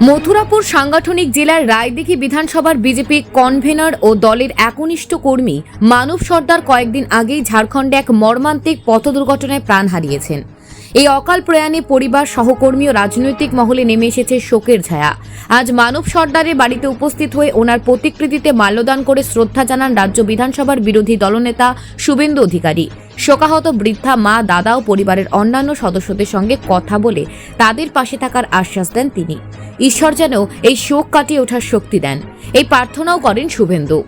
মথুরাপুর সাংগঠনিক জেলার রায়দিঘি বিধানসভার বিজেপি কনভেনর ও দলের একনিষ্ঠ কর্মী মানব সর্দার কয়েকদিন আগেই ঝাড়খণ্ডে এক মর্মান্তিক পথ দুর্ঘটনায় প্রাণ হারিয়েছেন। এই অকাল প্রয়াণে পরিবার, সহকর্মী ও রাজনৈতিক মহলে নেমে এসেছে শোকের ছায়া। আজ মানব সর্দারের বাড়িতে উপস্থিত হয়ে ওনার প্রতিকৃতিতে মাল্যদান করে শ্রদ্ধা জানান রাজ্য বিধানসভার বিরোধী দলনেতা শুভেন্দু অধিকারী। শোকাহত বৃদ্ধা, মা, দাদা ও পরিবারের অন্যান্য সদস্যদের সঙ্গে কথা বলে তাদের পাশে থাকার আশ্বাস দেন তিনি। ঈশ্বর যেন এই শোক কাটিয়ে ওঠার শক্তি দেন। এই প্রার্থনাও করেন শুভেন্দু।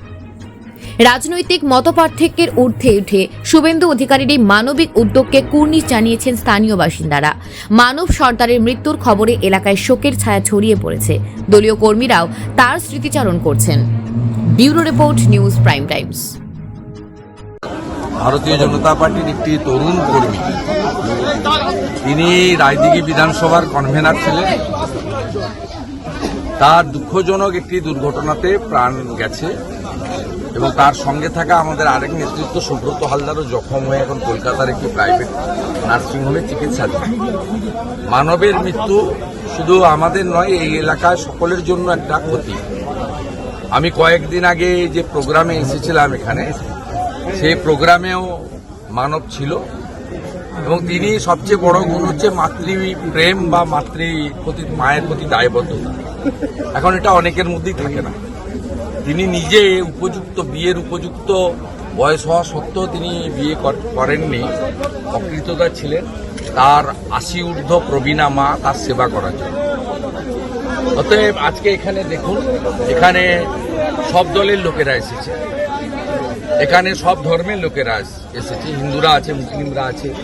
রাজনৈতিক মতপার্থক্যের ঊর্ধ্বে উঠে শুভেন্দু অধিকারীর এই মানবিক উদ্যোগকে কুর্নিশ জানিয়েছেন স্থানীয় বাসিন্দারা। মানব সর্দারের মৃত্যুর খবরে এলাকায় শোকের ছায়া ছড়িয়ে পড়েছে। দলীয় কর্মীরাও তার স্মৃতিচারণ করছেন। Bureau report, news prime times. Bharatiya Janata পার্টির একটি তরুণ কর্মী। তিনি রায়দিঘি বিধানসভার কনভেনার ছিলেন। তার দুঃখজনক একটি দুর্ঘটনাতে প্রাণ গেছে। এবং তার সঙ্গে থাকা আমাদের আরেক নেতৃত্ব, সুব্রত হালদারও জখম হয়ে এখন কলকাতার একটি প্রাইভেট নার্সিংহোমে চিকিৎসাধীন। মানবের মৃত্যু শুধু আমাদের নয়, এই এলাকায় সকলের জন্য একটা ক্ষতি। আমি কয়েকদিন আগে যে প্রোগ্রামে এসেছিলাম এখানে, সেই প্রোগ্রামেও মানব ছিল এবং তিনি সবচেয়ে বড় গুণ হচ্ছে মাতৃ প্রেম বা মাতৃ প্রতি, মায়ের প্রতি দায়বদ্ধতা। এখন এটা অনেকের মধ্যেই থাকে না। তিনি নিজে উপযুক্ত, বিয়ের উপযুক্ত বয়স হওয়া সত্ত্বেও তিনি বিয়ে কর- করেননি। অকৃততা ছিলেন। তার আশি ঊর্ধ্ব প্রবীণা মা তার সেবা করার জন্য। অতএব আজকে এখানে দেখুন, এখানে সব দলের লোকেরা এসেছে। এখানে সব ধর্মের লোকেরা এস- এসেছে। হিন্দুরা আছে, মুসলিমরা আছে,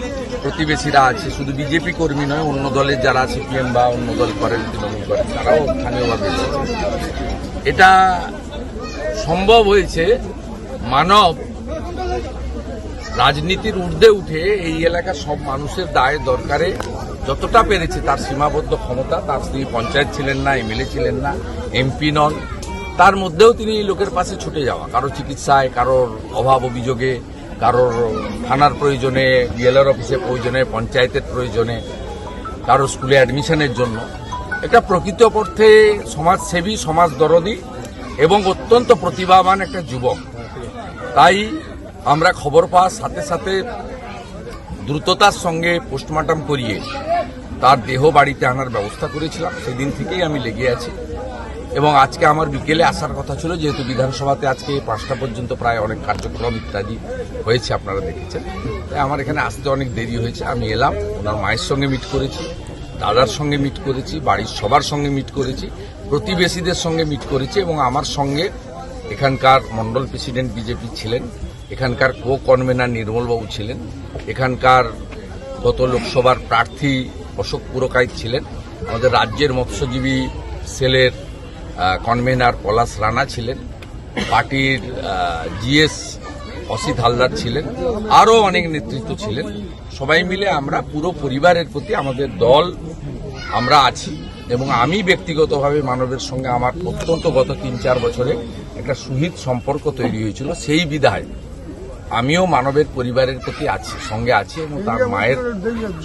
প্রতিবেশীরা আছে। শুধু বিজেপি কর্মী নয়, অন্য দলের যারা আছে সিপিএম বা অন্য দল করেন, তৃণমূল করেন, তারাও স্থানীয়ভাবে এসেছে। এটা সম্ভব হয়েছে মানব রাজনীতির ঊর্ধ্বে উঠে এই এলাকার সব মানুষের দায়, দরকারে যতটা পেরেছে তার সীমাবদ্ধ ক্ষমতা, তার তিনি পঞ্চায়েত ছিলেন না, এমএলএ ছিলেন না, এমপি নন, তার মধ্যেও তিনি লোকের পাশে ছুটে যাওয়া। কারও চিকিৎসায়, কারোর অভাব অভিযোগে, কারোর থানার প্রয়োজনে, বিএলআর অফিসের প্রয়োজনে, পঞ্চায়েতের প্রয়োজনে কারও স্কুলে অ্যাডমিশনের জন্য। এটা প্রকৃত অর্থে সমাজসেবী, সমাজ দরদি এবং অত্যন্ত প্রতিভাবান একটা যুবক। তাই আমরা খবর পাওয়ার সাথে সাথে দ্রুততার সঙ্গে পোস্টমর্টম করিয়ে তার দেহ বাড়িতে আনার ব্যবস্থা করেছিলাম। সেদিন থেকেই আমি লেগে আছি। এবং আজকে আমার বিকেলে আসার কথা ছিল, যেহেতু বিধানসভাতে আজকে পাঁচটা পর্যন্ত প্রায় অনেক কার্যক্রম ইত্যাদি হয়েছে, আপনারা দেখেছেন। তাই আমার এখানে আসতে অনেক দেরি হয়েছে। আমি এলাম, ওনার মায়ের সঙ্গে মিট করেছি। দাদার সঙ্গে মিট করেছি, বাড়ির সবার সঙ্গে মিট করেছি, প্রতিবেশীদের সঙ্গে মিট করেছি এবং আমার সঙ্গে এখানকার মন্ডল প্রেসিডেন্ট বিজেপি ছিলেন, এখানকার কো কনভেনার নির্মলবাবু ছিলেন, এখানকার গত লোকসভার প্রার্থী অশোক পুরকাইত ছিলেন, আমাদের রাজ্যের মৎস্যজীবী সেলের কনভেনার পলাশ রানা ছিলেন, পার্টির জিএস অসিত হালদার ছিলেন, আরও অনেক নেতৃত্ব ছিলেন। সবাই মিলে আমরা পুরো পরিবারের প্রতি আমাদের দল, আমরা আছি এবং আমি ব্যক্তিগতভাবে মানবের সঙ্গে আমার অত্যন্ত গত তিন চার বছরে একটা সুহিত সম্পর্ক তৈরি হয়েছিল, সেই বিধায় আমিও মানবের পরিবারের প্রতি আছি, সঙ্গে আছি এবং তার মায়ের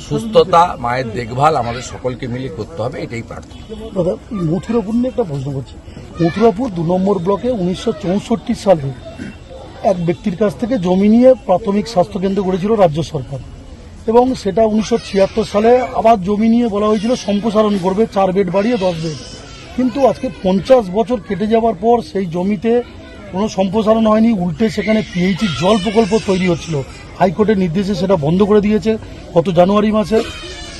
সুস্থতা, মায়ের দেখভাল আমাদের সকলকে মিলে করতে হবে, এটাই প্রার্থনা। দাদা মথুরাপুর নিয়ে একটা প্রশ্ন করছি। মথুরাপুর দু নম্বর ব্লকে উনিশশো চৌষট্টি সালে এক ব্যক্তির কাছ থেকে জমি নিয়ে প্রাথমিক স্বাস্থ্যকেন্দ্র গড়েছিল রাজ্য সরকার। এবং সেটা উনিশশো ছিয়াত্তর সালে আবার জমি নিয়ে বলা হয়েছিল সম্প্রসারণ করবে, চার বেড বাড়িয়ে দশ বেড। কিন্তু আজকে পঞ্চাশ বছর কেটে যাওয়ার পর সেই জমিতে কোনো সম্প্রসারণ হয়নি, উল্টে সেখানে পিএইচি জল প্রকল্প তৈরি হচ্ছিল। হাইকোর্টের নির্দেশে সেটা বন্ধ করে দিয়েছে, গত জানুয়ারি মাসে।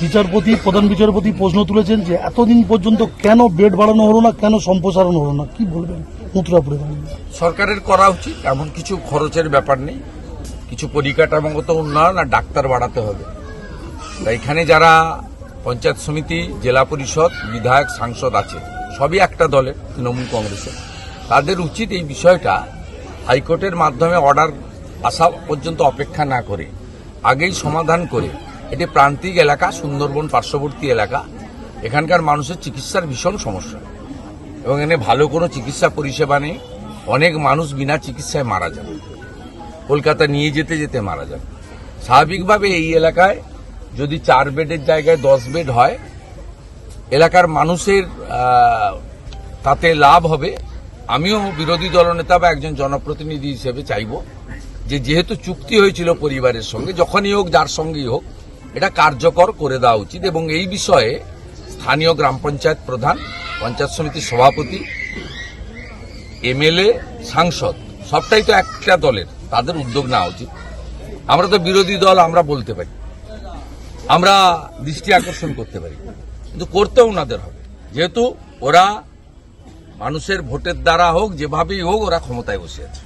বিচারপতি, প্রধান বিচারপতি প্রশ্ন তুলেছেন যে এতদিন পর্যন্ত কেন বেড বাড়ানো হলো না, কেন সম্প্রসারণ হলো না? কি বলবেন সরকারের করা উচিত, এমন কিছু খরচের ব্যাপার নেই। কিছু পরিকাঠামোগত উন্নয়ন আর ডাক্তার বাড়াতে হবে। এখানে যারা পঞ্চায়েত সমিতি, জেলা পরিষদ, বিধায়ক, সাংসদ আছে, সবই একটা দলের, তৃণমূল কংগ্রেসের। তাদের উচিত এই বিষয়টা হাইকোর্টের মাধ্যমে অর্ডার আসা পর্যন্ত অপেক্ষা না করে, আগেই সমাধান করে এটি প্রান্তিক এলাকা, সুন্দরবন পার্শ্ববর্তী এলাকা। এখানকার মানুষের চিকিৎসার ভীষণ সমস্যা। এবং এনে ভালো কোনো চিকিৎসা পরিষেবা নেই। অনেক মানুষ বিনা চিকিৎসায় মারা যান। কলকাতা নিয়ে যেতে যেতে মারা যান। স্বাভাবিকভাবে এই এলাকায় যদি চার বেডের জায়গায় দশ বেড হয়, এলাকার মানুষের তাতে লাভ হবে। আমিও বিরোধী দলনেতা বা একজন জনপ্রতিনিধি হিসেবে চাইব যে যেহেতু চুক্তি হয়েছিল পরিবারের সঙ্গে, যখনই হোক, যার সঙ্গেই হোক এটা কার্যকর করে দেওয়া উচিত এবং এই বিষয়ে স্থানীয় গ্রাম পঞ্চায়েত প্রধান, পঞ্চায়েত সমিতির সভাপতি, এমএলএ, সাংসদ, সবটাই তো একটা দলের, তাদের উদ্যোগ নেওয়া উচিত। আমরা তো বিরোধী দল, আমরা বলতে পারি। আমরা দৃষ্টি আকর্ষণ করতে পারি। কিন্তু করতেও ওনাদের হবে। যেহেতু ওরা মানুষের ভোটের দ্বারা হোক, যেভাবেই হোক, ওরা ক্ষমতায় বসে আছে।